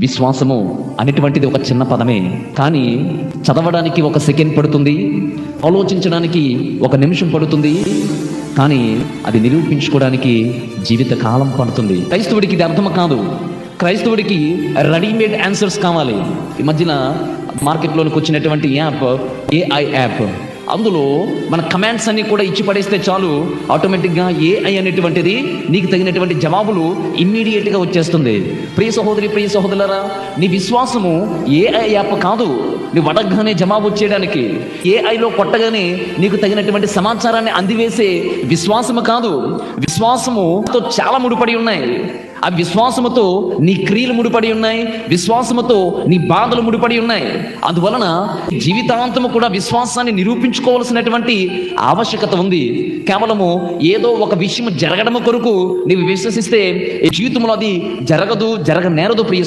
విశ్వాసము అనేటువంటిది ఒక చిన్న పదమే. కానీ చదవడానికి ఒక సెకండ్ పడుతుంది ఆలోచించడానికి ఒక నిమిషం పడుతుంది కానీ అది నిరూపించుకోవడానికి జీవిత కాలం పడుతుంది. క్రైస్తవుడికి ఇది అర్థం కాదు. క్రైస్తవుడికి రెడీమేడ్ ఆన్సర్స్ కావాలి. ఈ మధ్యన మార్కెట్లోనికి వచ్చినటువంటి యాప్ ఏఐ యాప్. అందులో మన కమాండ్స్ అన్ని కూడా ఇచ్చి పడేస్తే చాలు. ఆటోమేటిక్గా ఏఐ అనేటువంటిది నీకు తగినటువంటి జవాబులు ఇమ్మీడియట్గా వచ్చేస్తుంది. ప్రియ సహోదరి ప్రియ సహోదరులరా నీ విశ్వాసము ఏఐ యాప్ కాదు. నువ్వు అడగగానే జవాబు వచ్చేయడానికి. ఏఐలో కొట్టగానే నీకు తగినటువంటి సమాచారాన్ని అందివేసే విశ్వాసము కాదు. విశ్వాసముతో చాలా ముడిపడి ఉన్నాయి. ఆ విశ్వాసముతో నీ క్రియలు ముడిపడి ఉన్నాయి విశ్వాసముతో నీ బాధలు ముడిపడి ఉన్నాయి. అందువలన జీవితాంతము కూడా విశ్వాసాన్ని నిరూపించుకోవాల్సినటువంటి ఆవశ్యకత ఉంది. కేవలము ఏదో ఒక విషయం జరగడము కొరకు నీవు విశ్వసిస్తే జీవితంలో అది జరగదు జరగనేరదు ప్రియ